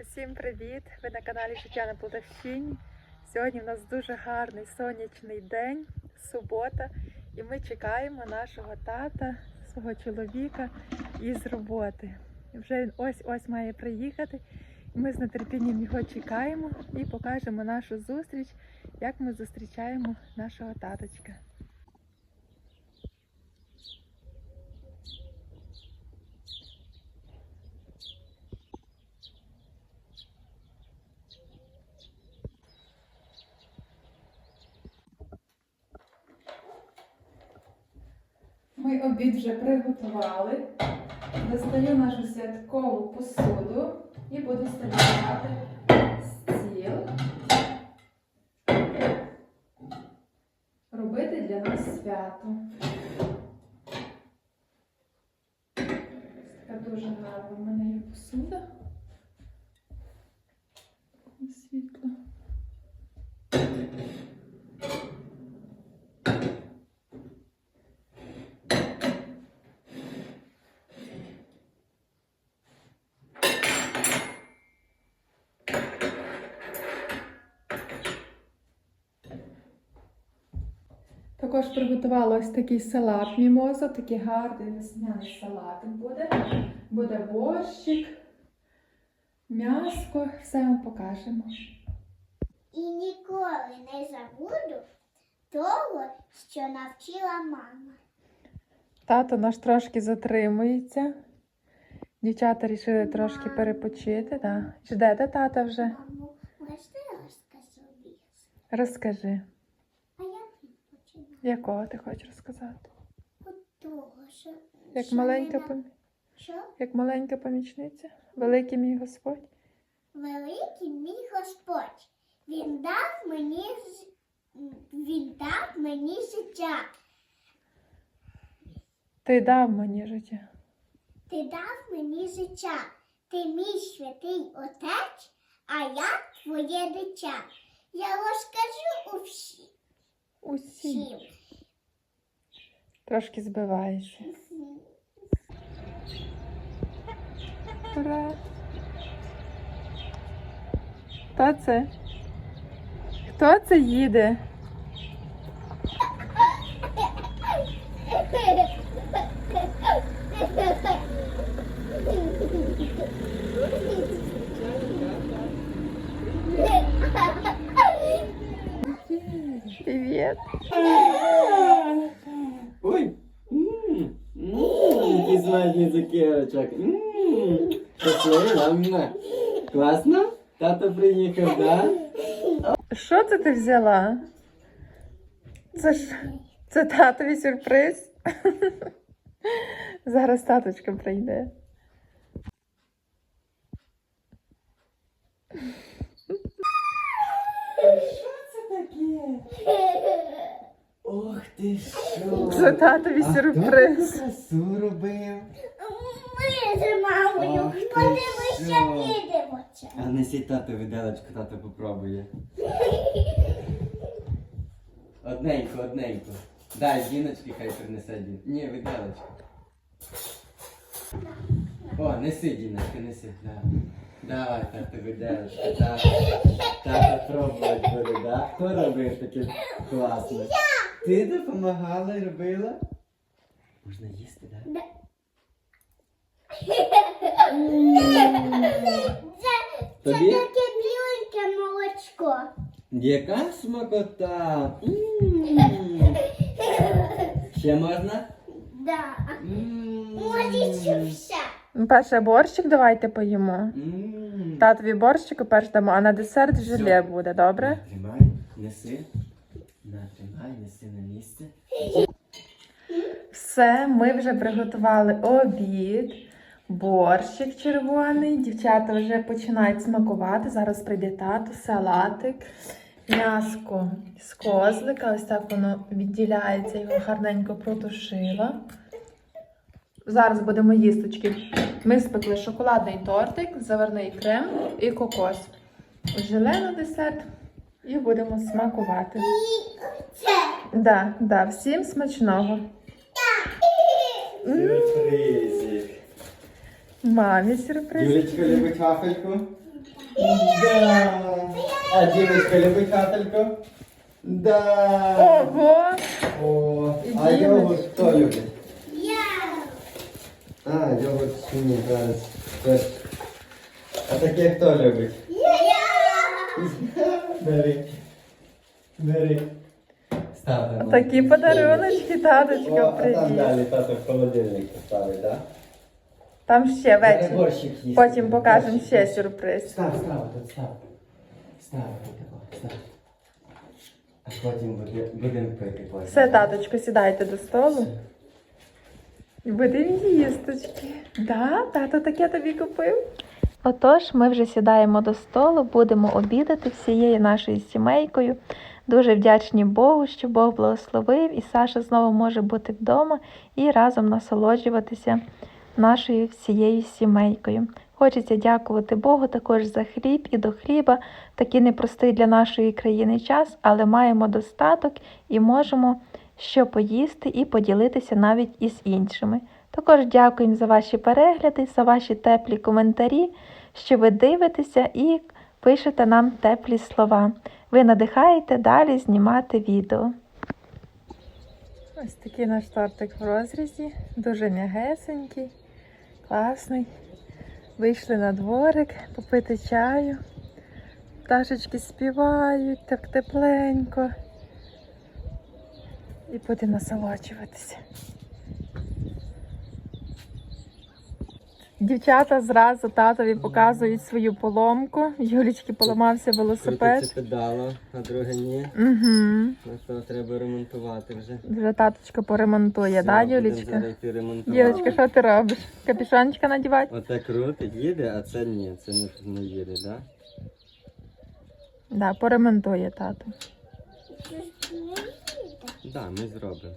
Усім привіт! Ви на каналі Життя на Полтавщині. Сьогодні в нас дуже гарний сонячний день, субота, і ми чекаємо нашого тата, свого чоловіка із роботи. Вже він ось-ось має приїхати. І ми з нетерпінням його чекаємо і покажемо нашу зустріч, як ми зустрічаємо нашого таточка. Ми обід вже приготували. Достаю нашу святкову посуду і буду ставити стіл. Робити для нас свято. Така дуже гарна в мене є посуда. Також приготувала ось такий салат мімоза, такий гарний весняний салатик буде. Буде борщик, м'яско, все вам покажемо. І ніколи не забуду того, що навчила мама. Тато наш трошки затримується. Дівчата вирішили трошки перепочити. Да. Ждете тата вже? Мамо, можна розкажу? Розкажи, А як він починав? Якого ти хочеш розказати? Того, що... Як що маленька, не пом... Що? як маленька помічниця? Великий мій Господь. Великий мій Господь. Він дав мені він дав мені життя. Ти дав мені життя. Ти дав мені життя. Ти мій святий отець, а я твоє дитя. Я розкажу у всі- Усі. всім. Трошки збиваєшся. Ура! Хто це? Хто це їде? Привіт! Ой! Ммм! Смачний цукерочок! Ммм! Класно? Тато приїхав, да? Що це ти взяла? Це ж це татові сюрприз. Зараз таточка прийде. Що це таке? Ох ти що! Це татові А хто таку красу робив? Ми з мамою ти подивися, що? підемося. А несіть тато виделочку, тато попробує. Одненько, одненько. Дай жіночки, хай принесе дін. Ні, виделочку. О, неси, Діночка, неси. Да. Давай, тато, виделочку. Тато, тато пробувати буде, да? Хто робив таке класно? Ти допомагала і робила? Можна їсти, да? Це, Тобі? таке біленьке молочко. Яка смакота! М. Ще можна? Да. М. Можете все. Перше борщик давайте поїмо. М. Татові борщику перш дамо, а на десерт желе буде, добре? Тримай, неси. Неси на місце. Все, ми вже приготували обід, борщик червоний. Дівчата вже починають смакувати. Зараз прийде тато, салатик, м'яско з козлика. Ось так воно відділяється, його гарненько протушила. Зараз будемо їсточки. Ми спекли шоколадний тортик, заварний крем і кокос. Желе на десерт і будемо смакувати. Да, да, всім смачного. Сюрпризик. Мамі сюрприз. Юлечка любить вафельку? Да. А дівчинка любить капельку? Да. Ого! О, а Дімочка. йогурт хто любить? Я. А, йогурт ні, зараз. Теж. А таке хто любить? Я. Бери. Бери. Став. Такі подаруночки, О, таточка, а там привіт. далі тато в холодильник поставить, так? Там ще вечір. їсти. Потім покажемо ще сюрприз. Став, став, тут став. Став, отако, став. А потім буде- будемо пити потім. Все, таточко, сідайте до столу. І будемо їсточки. Да, тато таке тобі купив. Отож, ми вже сідаємо до столу, будемо обідати всією нашою сімейкою. Дуже вдячні Богу, що Бог благословив, і Саша знову може бути вдома і разом насолоджуватися нашою всією сімейкою. Хочеться дякувати Богу також за хліб і до хліба, такий непростий для нашої країни час, але маємо достаток і можемо що поїсти і поділитися навіть із іншими. Також дякуємо за ваші перегляди, за ваші теплі коментарі, що ви дивитеся і пишете нам теплі слова. Ви надихаєте далі знімати відео. Ось такий наш тортик в розрізі, дуже м'ягесенький, класний. Вийшли на дворик попити чаю. Пташечки співають так тепленько. І потім насолоджуватися. Дівчата зразу татові показують свою поломку. Юлічки поламався велосипед. Педало, а друге ні. Угу. Ну то треба ремонтувати вже. Вже таточка поремонтує, да, Юлічка? Юлічка, що ти робиш? Капішончика надівати? Оце крутить, їде, а це ні, це не, не їде, так? Да? Да, поремонтує тато. Так, да, ми зробимо.